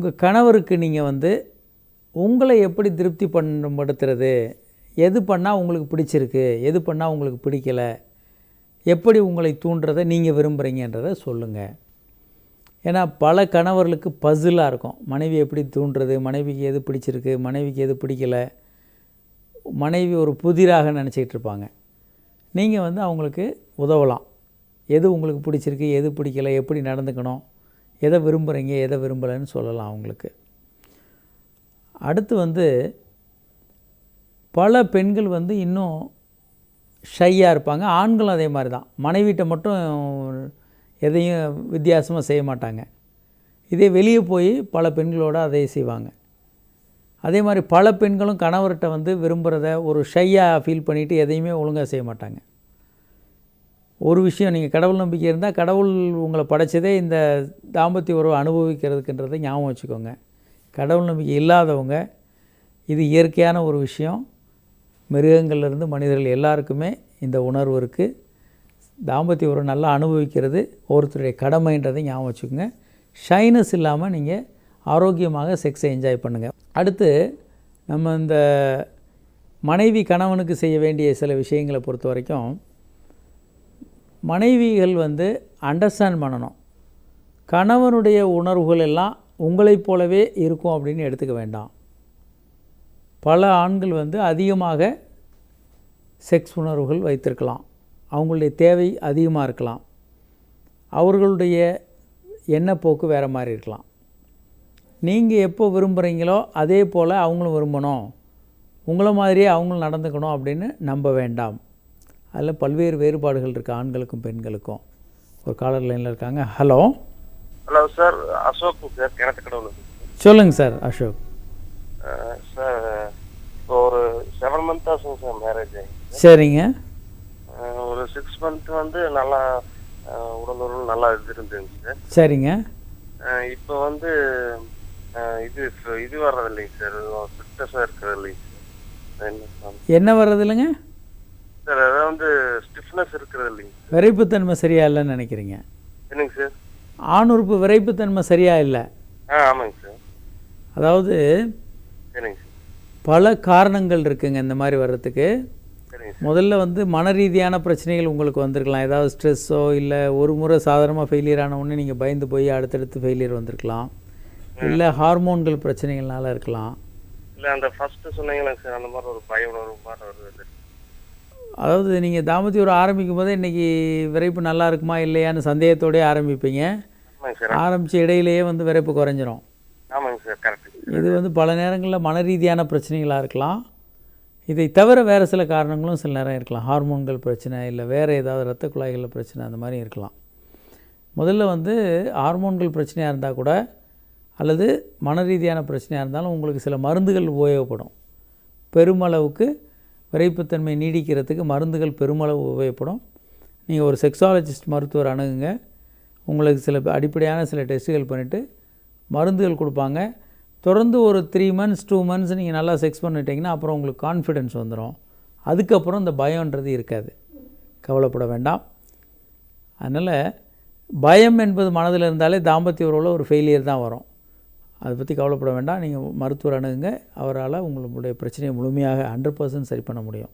உங்கள் கணவருக்கு நீங்கள் வந்து உங்களை எப்படி திருப்தி பண்ணப்படுத்துறது எது பண்ணால் உங்களுக்கு பிடிச்சிருக்கு? எது பண்ணால் உங்களுக்கு பிடிக்கல? எப்படி உங்களை தூண்டுறதை நீங்கள் விரும்புகிறீங்கன்றதை சொல்லுங்கள் ஏன்னா பல கணவர்களுக்கு பசிலாக இருக்கும். மனைவி எப்படி தூண்டுறது? மனைவிக்கு எது பிடிச்சிருக்கு? மனைவிக்கு எது பிடிக்கல? மனைவி ஒரு புதிராக நினச்சிக்கிட்டு இருப்பாங்க. நீங்கள் வந்து அவங்களுக்கு உதவலாம். எது உங்களுக்கு பிடிச்சிருக்கு? எது பிடிக்கல? எப்படி நடந்துக்கணும்? எதை விரும்புகிறீங்க எதை விரும்பலைன்னு சொல்லலாம் அவங்களுக்கு. அடுத்து வந்து பல பெண்கள் வந்து இன்னும் ஷையாக இருப்பாங்க. ஆண்களும் அதே மாதிரி தான். மனைவிட்ட மட்டும் எதையும் வித்தியாசமாக செய்ய மாட்டாங்க. இதே வெளியே போய் பல பெண்களோடு அதை செய்வாங்க. அதே மாதிரி பல பெண்களும் கணவர்கிட்ட வந்து விரும்புகிறத ஒரு ஷையாக ஃபீல் பண்ணிவிட்டு எதையுமே ஒழுங்காக செய்ய மாட்டாங்க. ஒரு விஷயம் நீங்கள் கடவுள் நம்பிக்கை இருந்தால் கடவுள் உங்களை படைச்சதே இந்த தாம்பத்திய உறவை அனுபவிக்கிறதுக்குன்றதை ஞாபகம் வச்சுக்கோங்க. கடவுள் நம்பிக்கை இல்லாதவங்க இது இயற்கையான ஒரு விஷயம். மிருகங்கள்லேருந்து மனிதர்கள் எல்லாருக்குமே இந்த உணர்வு இருக்குது தாம்பத்திய உறவு நல்லா அனுபவிக்கிறது ஒருத்தருடைய கடமைன்றதை ஞாபகம் வச்சுக்கோங்க. ஷைனஸ் இல்லாமல் நீங்கள் ஆரோக்கியமாக செக்ஸை என்ஜாய் பண்ணுங்கள் அடுத்து நம்ம இந்த மனைவி கணவனுக்கு செய்ய வேண்டிய சில விஷயங்களை பொறுத்த வரைக்கும் மனைவிகள் வந்து அண்டர்ஸ்டாண்ட் பண்ணணும். கணவனுடைய உணர்வுகள் எல்லாம் உங்களைப் போலவே இருக்கும் அப்படின்னு எடுத்துக்க வேண்டாம். பல ஆண்கள் வந்து அதிகமாக செக்ஸ் உணர்வுகள் வைத்திருக்கலாம். அவங்களுடைய தேவை அதிகமாக இருக்கலாம். அவர்களுடைய எண்ணப்போக்கு வேறு மாதிரி இருக்கலாம். நீங்கள் எப்போ விரும்புகிறீங்களோ அதே போல் அவங்களும் விரும்பணும். உங்களை மாதிரியே அவங்களும் நடந்துக்கணும் அப்படின்னு நம்ப வேண்டாம். அதில் பல்வேறு வேறுபாடுகள் இருக்குது ஆண்களுக்கும் பெண்களுக்கும். ஒரு காலர் லைனில் இருக்காங்க. Hello hello sir Ashok sir Kinathukadavu சொல்லுங்கள் சார் அசோக். சார் இப்போ ஒரு செவன் மந்த் ஆச்சுங்க சார் மேரேஜ் சரிங்க. ஒரு சிக்ஸ் மந்த் வந்து நல்லா உடல் உறவு நல்லா இது இருந்துங்க சார் சரிங்க இப்போ வந்து இது இது வர்றது இல்லைங்க சார் ஃபிட்னஸாக இருக்கிறது இல்லைங்க சார் என்ன வர்றது இல்லைங்க சார் அதாவது வந்து ஸ்டிஃப்னஸ் இருக்கிறது இல்லைங்க விரைப்புத்தன்மை சரியா இல்லைன்னு நினைக்கிறீங்க. என்னங்க சார்? ஆண் உறுப்பு விரைப்புத்தன்மை சரியா இல்லை? ஆ ஆமாங்க சார். அதாவது சரிங்க சார்? பல காரணங்கள் இருக்குங்க இந்த மாதிரி வர்றதுக்கு. முதல்ல வந்து மன ரீதியான பிரச்சனைகள் உங்களுக்கு வந்திருக்கலாம். ஏதாவது ஸ்ட்ரெஸ்ஸோ இல்லை ஒரு முறை சாதாரணமாக ஃபெயிலியர் ஆன உடனே நீங்கள் பயந்து போய் அடுத்தடுத்து ஃபெயிலியர் வந்திருக்கலாம். இல்லை ஹார்மோன்கள் பிரச்சனைகள்னால இருக்கலாம். இல்லை அந்த ஃபர்ஸ்ட் சொன்னீங்களே சார் அந்த மாதிரி ஒரு பய உணர்வு மாதிரி வருது. அதாவது நீங்கள் தாம்பத்திய ஒரு ஆரம்பிக்கும் போதே இன்றைக்கி விரைப்பு நல்லா இருக்குமா இல்லையான்னு சந்தேகத்தோடயே ஆரம்பிப்பீங்க. ஆரம்பித்த இடையிலேயே வந்து விரைப்பு குறைஞ்சிரும். இது வந்து பல நேரங்களில் மன ரீதியான பிரச்சனைகளாக இருக்கலாம். இதை தவிர வேறு சில காரணங்களும் சில நேரம் இருக்கலாம். ஹார்மோன்கள் பிரச்சனை இல்லை வேறு ஏதாவது இரத்த குழாய்களில் பிரச்சனை அந்த மாதிரி இருக்கலாம். முதல்ல வந்து ஹார்மோன்கள் பிரச்சனையாக இருந்தால் கூட அல்லது மன ரீதியான பிரச்சனையாக இருந்தாலும் உங்களுக்கு சில மருந்துகள் உபயோகப்படும். பெருமளவுக்கு விரைப்புத்தன்மை நீடிக்கிறதுக்கு மருந்துகள் பெருமளவு உபயோகப்படும். நீங்கள் ஒரு செக்ஸாலஜிஸ்ட் மருத்துவர் அணுகுங்க. உங்களுக்கு சில அடிப்படையான சில டெஸ்ட்டுகள் பண்ணிவிட்டு மருந்துகள் கொடுப்பாங்க. தொடர்ந்து ஒரு த்ரீ மந்த்ஸ் டூ மந்த்ஸ் நீங்கள் நல்லா செக்ஸ் பண்ணிட்டீங்கன்னா அப்புறம் உங்களுக்கு கான்ஃபிடென்ஸ் வந்துடும் அதுக்கப்புறம் இந்த பயம்ன்றது இருக்காது. கவலைப்பட வேண்டாம். அதனால் பயம் என்பது மனதில் இருந்தாலே தாம்பத்திய உறவில் ஒரு ஃபெயிலியர் தான் வரும். அதை பற்றி கவலைப்பட வேண்டாம். நீங்கள் மருத்துவர் அணுகுங்க. அவரால் உங்களுடைய பிரச்சனையை முழுமையாக ஹண்ட்ரட் பர்சன்ட் சரி பண்ண முடியும்.